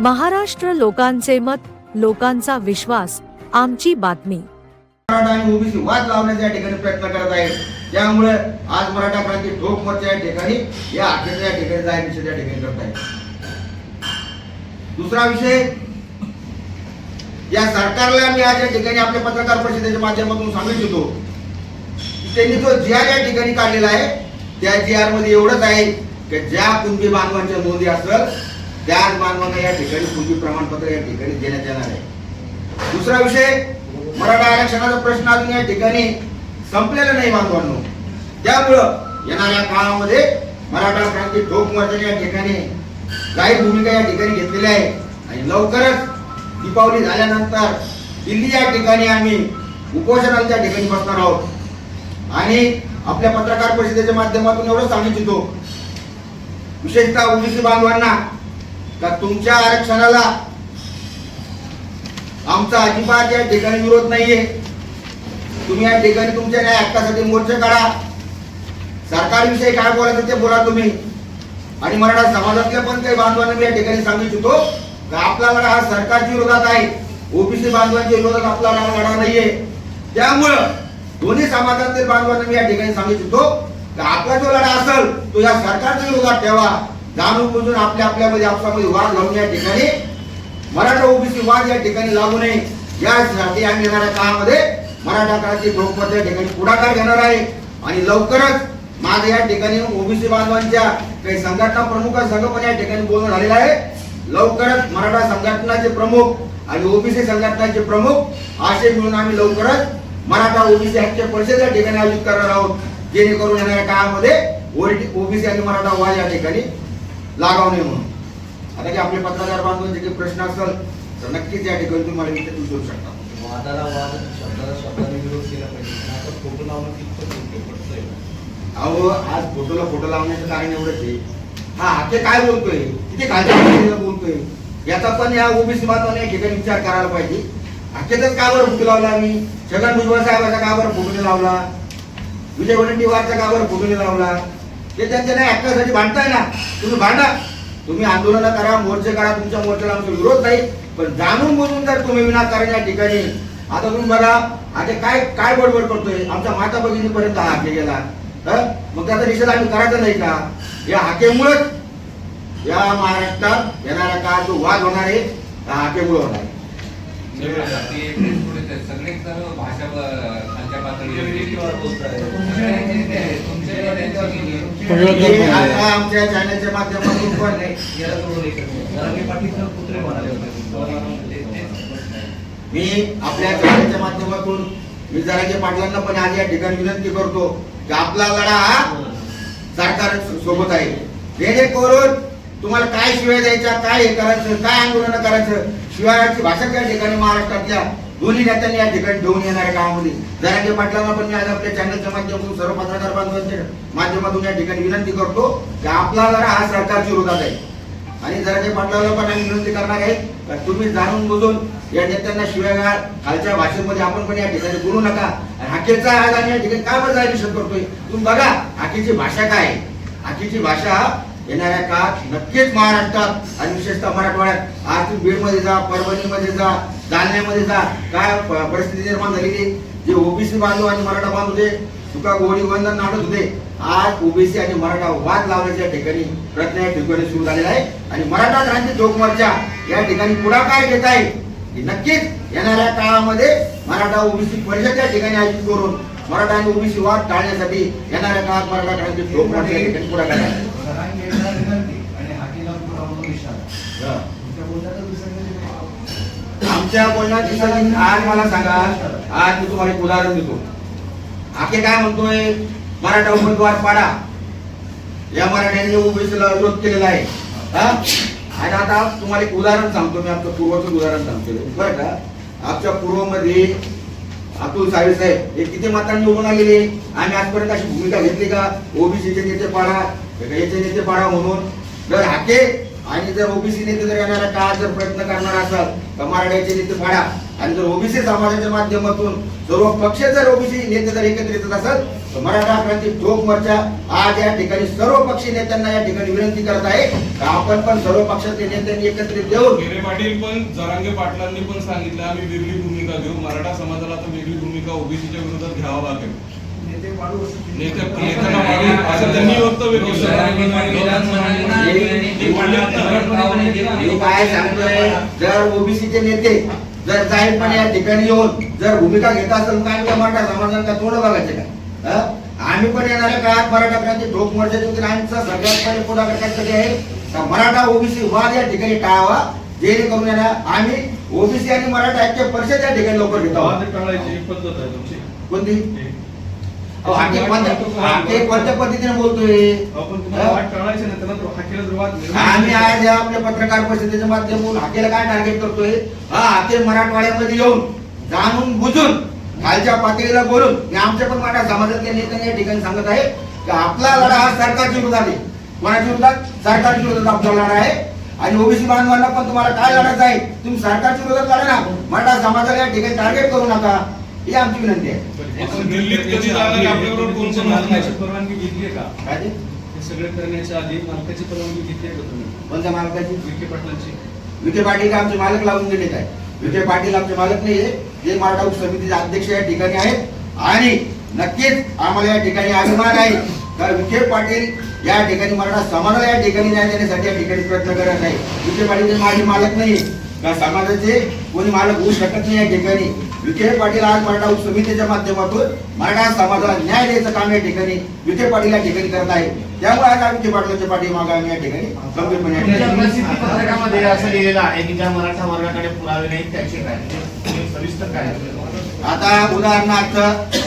महाराष्ट्र लोकांचे मत लोकांचा विश्वास आमची बातमी. मराठा आणि ओबीसी वाद लावण्याचा या ठिकाणी प्रयत्न करत आहेत. त्यामुळे आज मराठा क्रांती ठोक मोर्चा या ठिकाणी या अखेरच्या या ठिकाणी जाहीर निषेध या ठिकाणी करत आहे दुसरा विषय या सरकारला मी आज या ठिकाणी आपल्या पत्रकार परिषदेच्या माध्यमातून सांगू इच्छितो. त्यांनी जो जी आर या ठिकाणी काढलेला आहे त्या जी आरमध्ये एवढंच आहे की ज्या कुणबी बांधवांच्या नोंदी असेल त्याच बांधवांना या ठिकाणी पूर्वी प्रमाणपत्र या ठिकाणी देण्यात येणार आहे. दुसरा विषय मराठा आरक्षणाचा प्रश्न अजून या ठिकाणी संपलेला नाही बांधवांनो. त्यामुळं येणाऱ्या काळामध्ये मराठा क्रांती ठोक मोर्चाने या ठिकाणी काही भूमिका या ठिकाणी घेतलेली आहे आणि लवकरच दीपावली झाल्यानंतर दिल्ली या ठिकाणी आम्ही उपोषणाला त्या ठिकाणी बसणार आहोत. आणि आपल्या पत्रकार परिषदेच्या माध्यमातून एवढं सांगू इच्छितो विशेषतः ओबीसी बांधवांना का तुमच्या आरक्षणाला आमचा अजिबात या ठिकाणी विरोध नाहीये. तुम्ही या ठिकाणी तुमच्या न्याय हक्कासाठी मोर्चे काढा. सरकारविषयी काय बोलायचं ते बोला तुम्ही. आणि मराठा समाजातल्या पण काही बांधवांना मी या ठिकाणी सांगू इच्छितो का आपला लढा हा सरकारच्या विरोधात आहे. ओबीसी बांधवांच्या विरोधात आपला लढा लढा नाहीये. त्यामुळं दोन्ही समाजातील बांधवांना मी या ठिकाणी सांगू इच्छितो का आपला जो लढा असेल तो या सरकारच्या विरोधात ठेवा. जाणून बुजून आपल्या आपल्यामध्ये आपसामध्ये वाद लावून या ठिकाणी मराठा ओबीसी वाद या ठिकाणी लागू नये. यासाठी आम्ही येणाऱ्या काळामध्ये मराठा क्रांती ठोकमध्ये या ठिकाणी पुढाकार घेणार आहे. आणि लवकरच माझं या ठिकाणी ओबीसी बांधवांच्या काही संघटना प्रमुख संघ पण या ठिकाणी बोलणं झालेलं आहे. लवकरच मराठा संघटनाचे प्रमुख आणि ओबीसी संघटनाचे प्रमुख असे मिळून आम्ही लवकरच मराठा ओबीसी हक्क परिषद या ठिकाणी आयोजित करणार आहोत. जेणेकरून येणाऱ्या काळामध्ये ओबीसी आणि मराठा वाद या ठिकाणी लागाव नये म्हणून. आता की आपले पत्रकार बांधवांचे काही प्रश्न असेल तर नक्कीच या ठिकाणी तुम्हाला विचार विचारू शकता. वादाला वाद शब्दाला शब्दाने विरोध केला पाहिजे. आता फोटो लावणं कितपत योग्य पडतंय अहो आज फोटोला फोटो लावण्याचं कारण एवढंच आहे. हा हाके काय बोलतोय? किती खालच्या बोलतोय? याचा पण या ओबीसी बांधवाने या ठिकाणी विचार करायला पाहिजे. हाकेतच का बरं फोटो लावला मी छगन भुजबळ साहेबाचा का बरं फोटो लावला? विजय वडंटीवारचा का बरं फोटो लावला? ते त्यांच्या नाही हक्कासाठी भांडताय ना तुम्ही भांडा. तुम्ही आंदोलन करा मोर्चे करा तुमच्या मोर्चाला आमचा विरोध नाही. पण जाणून बोलून जर तुम्ही विनाकारण या ठिकाणी आता तुम्ही बघा आता काय काय बडबड करतोय? आमच्या माता भगिनीपर्यंत हा हाके गेला. तर मग त्याचा निषेध आम्ही करायचा नाही का? या हाकेमुळेच या महाराष्ट्रात येणाऱ्या काळात जो वाद होणार आहे त्या हाकेमुळे होणार आहे. सगळे भाषा आमच्या चॅनलच्या माध्यमातून पण मी आपल्या चॅनलच्या माध्यमातून मी जरांगे पाटलांना पण आज या ठिकाणी विनंती करतो की आपला लढा हा सरकार सोबत आहे. जेणेकरून तुम्हाला काय शिवाय द्यायच्या काय हे करायचं काय आंदोलन करायचं शिवायाची भाषा त्या ठिकाणी महाराष्ट्रातल्या दोन्ही नेत्यांनी या ठिकाणी घेऊन येणाऱ्या काळामध्ये जरांगे पाटलांना पण मी आज आपल्या चॅनलच्या माध्यमातून सर्व पत्रकार बांधवांच्या माध्यमातून या ठिकाणी विनंती करतो की आपला जरा हा सरकारच्या विरोधात आहे. आणि जरांगे पाटलाला पण आम्ही विनंती करणार आहे तुम्ही जाणून बुजून या नेत्यांना शिवाय खालच्या भाषेमध्ये आपण पण या ठिकाणी बोलू नका. आणि हाकेचा आज आम्ही या ठिकाणी काय बरं निषेध करतोय? तुम्ही बघा हाकेची भाषा काय आहे? हाकेची भाषा येणाऱ्या काळात नक्कीच महाराष्ट्रात आणि विशेषतः मराठवाड्यात आज तुम्ही बीडमध्ये जा परभणीमध्ये जा जालन्यामध्ये जा काय परिस्थिती निर्माण झालेली जे ओबीसी बांधव आणि मराठा बांधव होते तुका गोळी वंदन नाटत होते आज ओबीसी आणि मराठा वाद लावण्याच्या ठिकाणी प्रयत्न या ठिकाणी सुरू झालेला आहे. आणि मराठा क्रांती चौक मोर्चा या ठिकाणी पुढाकार घेत आहे नक्कीच येणाऱ्या काळामध्ये मराठा ओबीसी परिषद या ठिकाणी आयोजित करून मराठा आणि ओबीसी वाद टाळण्यासाठी येणाऱ्या काळात मराठा क्रांती पुढाकार. आमच्या बोलण्यात दिसत आज मला सांगा. आज मी तुम्हाला एक उदाहरण देतो. आखे काय म्हणतोय? मराठा उमेदवार पाडा. या मराठ्यांनी ओबीसीला विरोध केलेला आहे. हा? आणि आता तुम्हाला एक उदाहरण सांगतो मी. आमच्या पूर्वाचं उदाहरण सांगतो. बरं का? आमच्या पूर्वमध्ये अतुल सावे साहेब हे किती मतांनी निवडून आलेले आम्ही आजपर्यंत अशी भूमिका घेतली का? ओबीसीचे नेते पाडा याचे नेते पाडा म्हणून. जर हाके आणि जर ओबीसी नेते जर येणाऱ्या काळात जर प्रयत्न करणार असाल तर मराठ्याचे नेते पाडा आणि जर ओबीसी समाजाच्या माध्यमातून सर्व पक्ष जर ओबीसी नेते जर एकत्रित येत असत तर मराठा क्रांती ठोक मोर्चा आज या ठिकाणी सर्व पक्षी नेत्यांना या ठिकाणी विनंती करत आहे आपण पण सर्व पक्षाचे नेत्यांनी एकत्रित येऊन हिरे पाटील पण जरांगे पाटलांनी पण सांगितलं आम्ही वेगळी भूमिका घेऊ. मराठा समाजाला तर वेगळी भूमिका ओबीसीच्या विरोधात घ्यावा लागेल. असं त्यांनी वक्तव्य मी काय सांगतोय? जर ओबीसीचे नेते जर जाहीरपणे या ठिकाणी येऊन जर भूमिका घेत असेल काय आम्ही मराठा समाजाला का तोंड बघायचे का? आम्ही पण येणाऱ्या काळात मराठा क्रांती ठोक मोर्चाच्या वतीने आमचा सगळ्यात पहिले पुढाकार कशासाठी आहे का मराठा ओबीसी वाद या ठिकाणी टाळावा जेणेकरून ना आम्ही ओबीसी आणि मराठा ऐक्य परिषद या ठिकाणी लवकर घेतो. कोणती? हाके कोणत्या पद्धतीने बोलतोय. आम्ही आज या आपल्या पत्रकार परिषदेच्या माध्यमातून हाकेला काय टार्गेट करतोय? हा हाके मराठवाड्यामध्ये येऊन जाणून बुजून खालच्या पातळीला बोलून मी आमच्या पण मराठा समाजातल्या नेत्यांनी या ठिकाणी सांगत आहे की आपला लढा हा सरकारच्या विरोधात आहे. कोणाच्या विरोधात? सरकारच्या विरोधात आपला लढा आहे. आणि ओबीसी बांधवांना पण तुम्हाला काय लढायचं आहे? तुम्ही सरकारच्या विरोधात लढा ना. मराठा समाजाला या ठिकाणी टार्गेट करू नका. ही आमची विनंती आहे. दिल्लीत कधी जाणार आहे? आपल्याबरोबर कोण कोण असणार? मालकाची परवानगी घेतली आहे का? काय ते? हे सगळे करण्याच्या आधी मालकाची परवानगी घेतली आहे का तुम्ही? कोणत्या मालकाची? विखे पाटलांची. विखे पाटील आमचे मालक लावून गेले काय? विखे पाटील आमचे मालक नाहीये. जे मराठा उप समितीचे अध्यक्ष या ठिकाणी आहेत. आणि नक्कीच आम्हाला या ठिकाणी अभिमान आहे. तर विखे पाटील या ठिकाणी मराठा समाजाला या ठिकाणी न्याय देण्यासाठी या ठिकाणी प्रयत्न करत आहे विखे पाटील हे माझे मालक नाही का समाजाचे कोणी मालक होऊ शकत नाही या ठिकाणी. विखे पाटील आज मराठा समितीच्या माध्यमातून मराठा समाजाला न्याय द्यायचं काम या ठिकाणी विखे पाटील या ठिकाणी करत आहे त्यामुळे आज आम्ही विखे पाटलाच्या पाठीमागे आम्ही या ठिकाणी गंभीरपणे या असं लिहिलेलं आहे की ज्या मराठा वर्गाकडे पुरावे नाहीत त्याचे काय? सविस्तर काय? आता उदाहरणार्थ